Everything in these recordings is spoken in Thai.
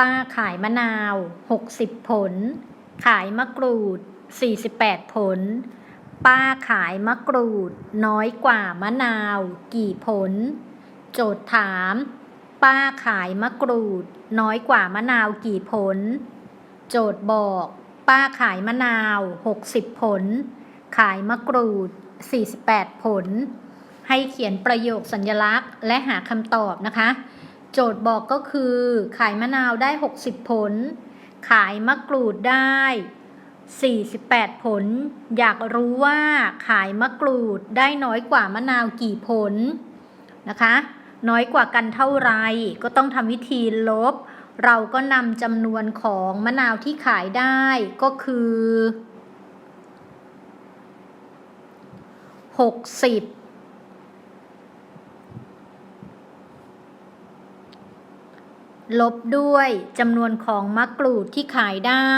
ป้าขายมะนาว 60 ผล ขายมะกรูด 48 ผล ป้าขายมะกรูด น้อยกว่ามะนาว กี่ผล โจทย์ถาม ป้าขายมะกรูด น้อยกว่ามะนาวกี่ผล โจทย์บอก ป้าขายมะนาว 60 ผล ขายมะกรูด 48 ผล ให้เขียนประโยคสัญลักษณ์และหาคำตอบนะคะ โจทย์บอกก็คือ ขายมะนาวได้ 60 ผล ขายมะกรูดได้ 48 ผล อยากรู้ว่าขายมะกรูดได้น้อยกว่ามะนาวกี่ผลนะคะ น้อยกว่ากันเท่าไรก็ต้องทำวิธีลบ เราก็นำจำนวนของมะนาวที่ขายได้ก็คือ 60 ลบด้วยจำนวนของมะกรูดที่ขายได้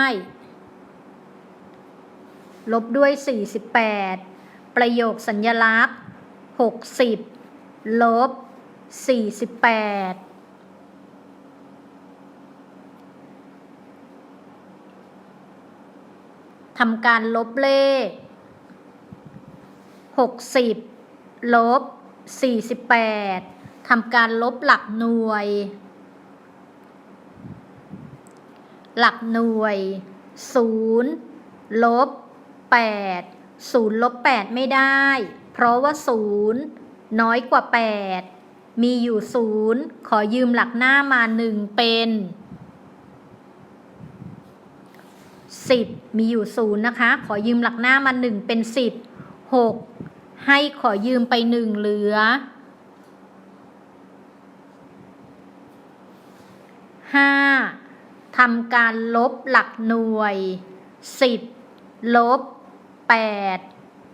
ลบด้วย 48 ประโยคสัญญลักษณ์ 60 ลบ 48ทำการลบเลข 60 ลบ 48ทำการลบหลักหน่วย หลักหน่วย 0 ลบ 8 0 ลบ 8 ไม่ได้ เพราะว่า 0 น้อยกว่า 8 มีอยู่ 0 ขอยืมหลักหน้ามา 1 เป็น 10 มีอยู่ 0 นะคะ ขอยืมหลักหน้ามา 1 เป็น 10 6 ให้ขอยืมไป 1 เหลือ5 ทำการลบหลักหน่วย 10 ลบ 8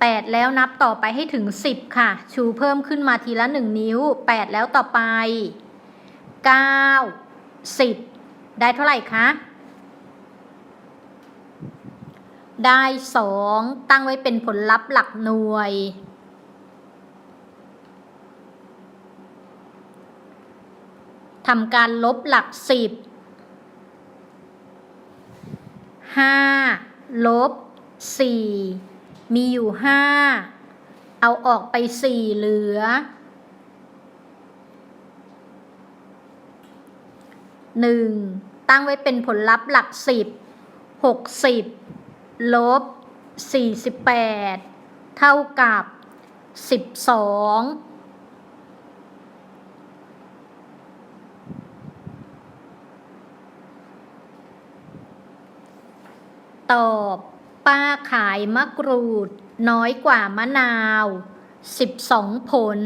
8 แล้วนับต่อไปให้ถึง 10 ค่ะ ชูเพิ่มขึ้นมาทีละ 1 นิ้ว 8 แล้วต่อไป 9 10 ได้เท่าไหร่คะ ได้ 2 ตั้งไว้เป็นผลลัพธ์หลักหน่วย ทำการลบหลักสิบ ห้าลบสี่มีอยู่ห้าเอาออกไปสี่เหลือหนึ่งตั้งไว้เป็นผลลัพธ์หลักสิบหกสิบลบสี่สิบแปดเท่ากับสิบสอง ตอบ ป้าขายมะกรูด น้อยกว่ามะนาว 12 ผล